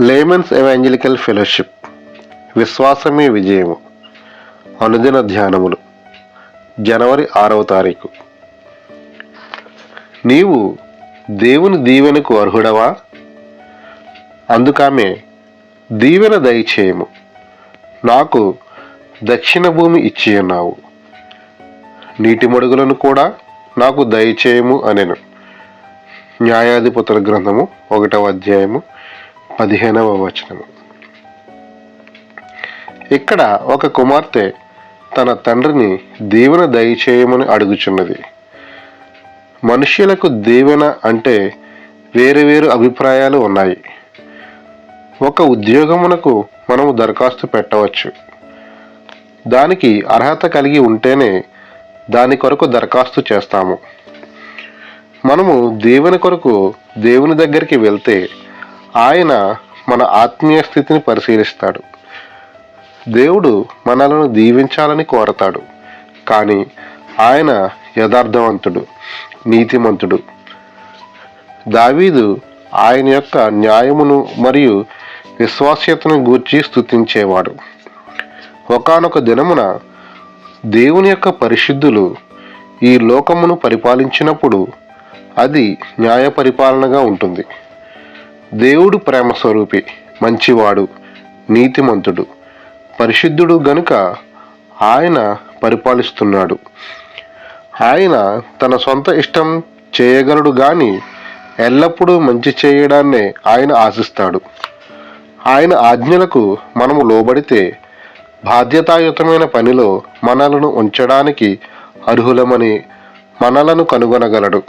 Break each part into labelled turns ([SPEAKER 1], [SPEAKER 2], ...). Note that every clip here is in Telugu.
[SPEAKER 1] లేమన్స్ ఎవాంజలికల్ ఫెలోషిప్ విశ్వాసమే విజయము. అనుదిన ధ్యానములు జనవరి ఆరవ తారీఖు. నీవు దేవుని దీవెనకు అర్హుడవా? అందుకామె దీవెన దయచేయము. నాకు దక్షిణ భూమి ఇచ్చి ఉన్నావు. నీటి మడుగులను కూడా నాకు దయచేయము అనెను. న్యాయాధిపతుల గ్రంథము ఒకటవ అధ్యాయము పదిహేనవ వచనము. ఇక్కడ ఒక కుమార్తె తన తండ్రిని దీవెన దయచేయమని అడుగుచున్నది. మనుష్యులకు దీవెన అంటే వేరు వేరు అభిప్రాయాలు ఉన్నాయి. ఒక ఉద్యోగమునకు మనము దరఖాస్తు పెట్టవచ్చు. దానికి అర్హత కలిగి ఉంటేనే దాని కొరకు దరఖాస్తు చేస్తాము. మనము దేవుని కొరకు దేవుని దగ్గరికి వెళ్తే ఆయన మన ఆత్మీయ స్థితిని పరిశీలిస్తాడు. దేవుడు మనలను దీవించాలని కోరతాడు. కానీ ఆయన యథార్థవంతుడు నీతిమంతుడు. దావీదు ఆయన యొక్క న్యాయమును మరియు విశ్వాస్యతను గూర్చి స్థుతించేవాడు ఒకానొక దినమున దేవుని యొక్క పరిశుద్ధులు ఈ లోకమును పరిపాలించినప్పుడు అది న్యాయ పరిపాలనగా ఉంటుంది. దేవుడు ప్రేమ స్వరూపి మంచివాడు నీతిమంతుడు పరిశుద్ధుడు గనుక ఆయన పరిపాలిస్తున్నాడు. ఆయన తన సొంత ఇష్టం చేయగలడు గాని ఎల్లప్పుడూ మంచి చేయడాన్నే ఆయన ఆశిస్తాడు. ఆయన ఆజ్ఞలకు మనము లోబడితే బాధ్యతాయుతమైన పనిలో మనలను ఉంచడానికి అర్హులమని మనలను కనుగొనగలడు.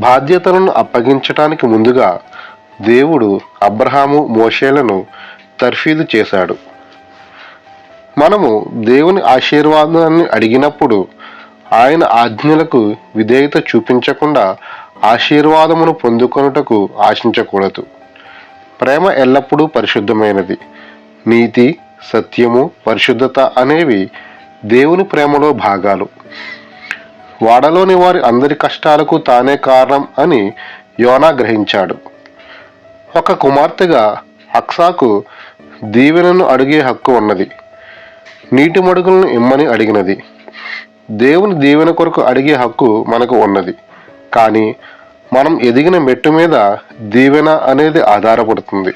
[SPEAKER 1] బాధ్యతలను అప్పగించటానికి ముందుగా దేవుడు అబ్రహాము మోషేలను తర్ఫీదు చేశాడు. మనము దేవుని ఆశీర్వాదాన్ని అడిగినప్పుడు ఆయన ఆజ్ఞలకు విధేయత చూపించకుండా ఆశీర్వాదమును పొందుకొనుటకు ఆశించకూడదు. ప్రేమ ఎల్లప్పుడూ పరిశుద్ధమైనది. నీతి సత్యము పరిశుద్ధత అనేవి దేవుని ప్రేమలో భాగాలు. వాడలోని వారి అందరి కష్టాలకు తానే కారణం అని యోనా గ్రహించాడు. ఒక కుమార్తెగా అక్సాకు దీవెనను అడిగే హక్కు ఉన్నది. నీటి మడుగులను ఇమ్మని అడిగినది. దేవుని దీవెన కొరకు అడిగే హక్కు మనకు ఉన్నది. కానీ మనం ఎదిగిన మెట్టు మీద దీవెన అనేది ఆధారపడుతుంది.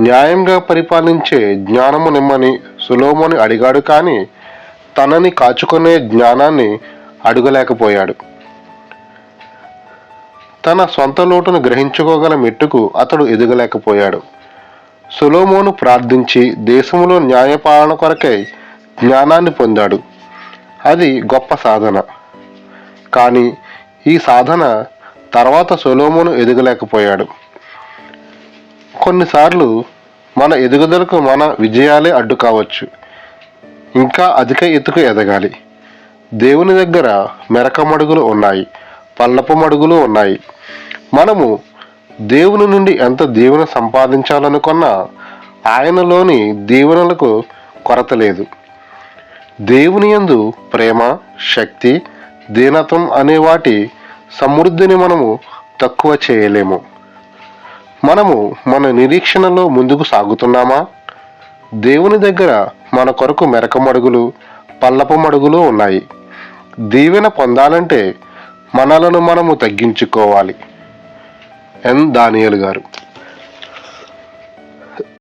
[SPEAKER 1] న్యాయంగా పరిపాలించే జ్ఞానము నిమ్మని సులోమని అడిగాడు కానీ తనని కాచుకునే జ్ఞానాన్ని అడుగలేకపోయాడు. తన సొంత లోటును గ్రహించుకోగల మెట్టుకు అతడు ఎదగలేకపోయాడు. సులోమోను ప్రార్థించి దేశంలో న్యాయపాలన కొరకై జ్ఞానాన్ని పొందాడు. అది గొప్ప సాధన. కానీ ఈ సాధన తర్వాత సొలోమోను ఎదగలేకపోయాడు. కొన్నిసార్లు మన ఎదుగుదలకు మన విజయాలే అడ్డు కావచ్చు. ఇంకా అధిక ఎత్తుకు ఎదగాలి. దేవుని దగ్గర మెరక మడుగులు ఉన్నాయి పల్లపు మడుగులు ఉన్నాయి. మనము దేవుని నుండి ఎంత దీవెన సంపాదించాలనుకున్నా ఆయనలోని దీవెనలకు కొరత లేదు. దేవుని యందు ప్రేమ శక్తి దీనత్వం అనే వాటి సమృద్ధిని మనము తక్కువ చేయలేము. మనము మన నిరీక్షణలో ముందుకు సాగుతున్నామా? దేవుని దగ్గర మన కొరకు మెరక మడుగులు పల్లపు మడుగులు ఉన్నాయి. దీవెన పొందాలంటే మనలను మనము తగ్గించుకోవాలి. ఎన్. దానియలు గారు.